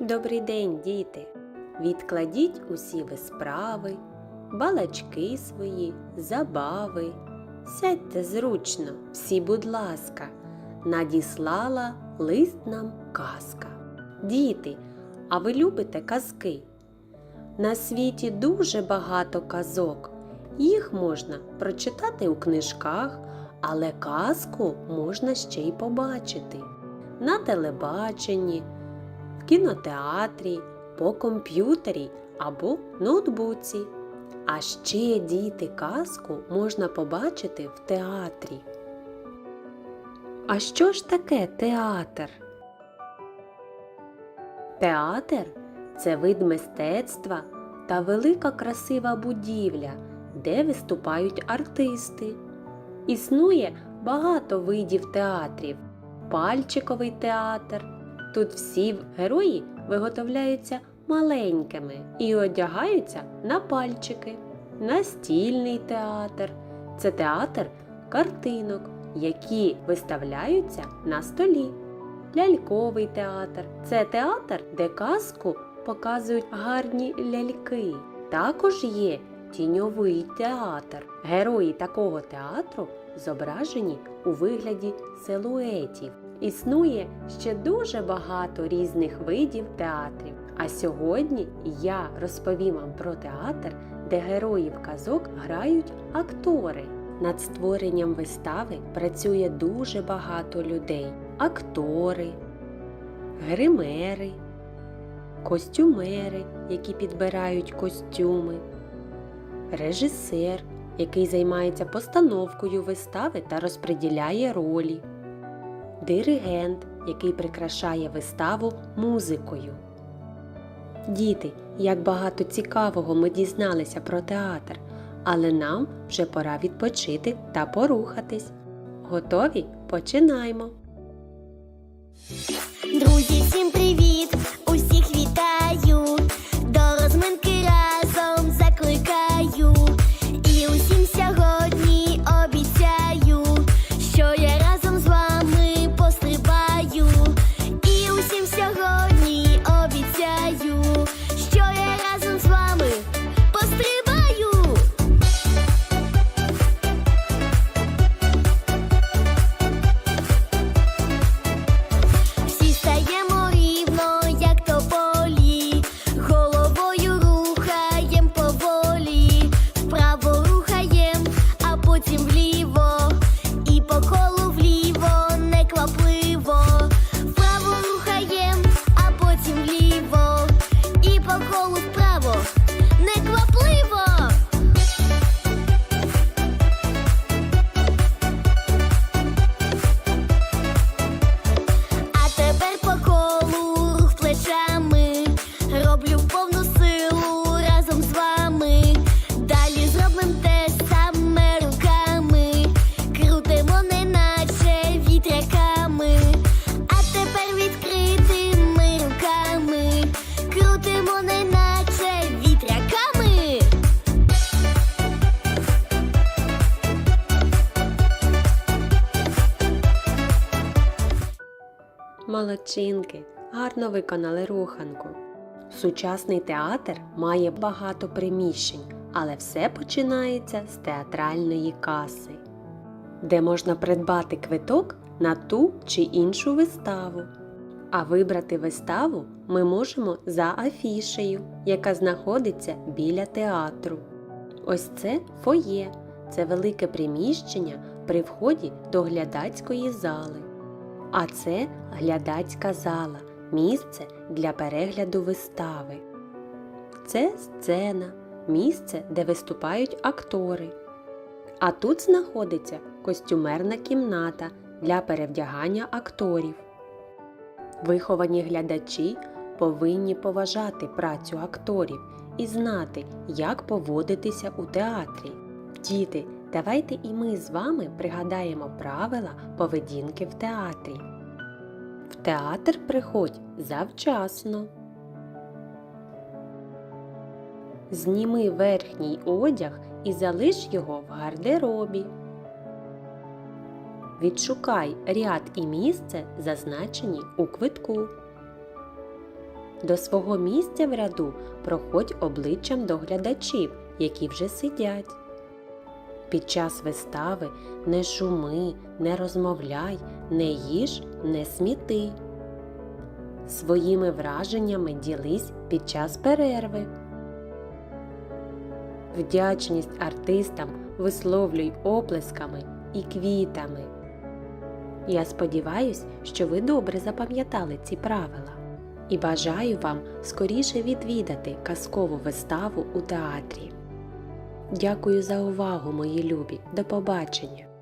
Добрий день, діти! Відкладіть усі ви справи, балачки свої, забави. Сядьте зручно, всі, будь ласка, надіслала лист нам казка. Діти, а ви любите казки? На світі дуже багато казок. Їх можна прочитати у книжках, але казку можна ще й побачити на телебаченні, кінотеатрі, по комп'ютері або ноутбуці. А ще діти казку можна побачити в театрі. А що ж таке театр? Театр це вид мистецтва та велика красива будівля, де виступають артисти. Існує багато видів театрів. Пальчиковий театр. Тут всі герої виготовляються маленькими і одягаються на пальчики. Настільний театр це театр картинок, які виставляються на столі. Ляльковий театр це театр, де казку показують гарні ляльки. Також є тіньовий театр. Герої такого театру зображені у вигляді силуетів. Існує ще дуже багато різних видів театрів. А сьогодні я розповім вам про театр, де героїв казок грають актори. Над створенням вистави працює дуже багато людей: актори, гримери, костюмери, які підбирають костюми, режисер, який займається постановкою вистави та розподіляє ролі, диригент, який прикрашає виставу музикою. Діти, як багато цікавого ми дізналися про театр, але нам вже пора відпочити та порухатись. Готові? Починаємо! Друзі, всім привіт! Молодчинки, гарно виконали руханку. Сучасний театр має багато приміщень, але все починається з театральної каси, де можна придбати квиток на ту чи іншу виставу. А вибрати виставу ми можемо за афішею, яка знаходиться біля театру. Ось це фоє, це велике приміщення при вході до глядацької зали. А це глядацька зала, місце для перегляду вистави. Це сцена, місце, де виступають актори. А тут знаходиться костюмерна кімната для перевдягання акторів. Виховані глядачі повинні поважати працю акторів і знати, як поводитися у театрі. Діти, давайте і ми з вами пригадаємо правила поведінки в театрі. В театр приходь завчасно. Зніми верхній одяг і залиш його в гардеробі. Відшукай ряд і місце, зазначені у квитку. До свого місця в ряду проходь обличчям до глядачів, які вже сидять. Під час вистави не шуми, не розмовляй, не їж, не сміти. Своїми враженнями ділись під час перерви. Вдячність артистам висловлюй оплесками і квітами. Я сподіваюсь, що ви добре запам'ятали ці правила і бажаю вам скоріше відвідати казкову виставу у театрі. Дякую за увагу, мої любі. До побачення!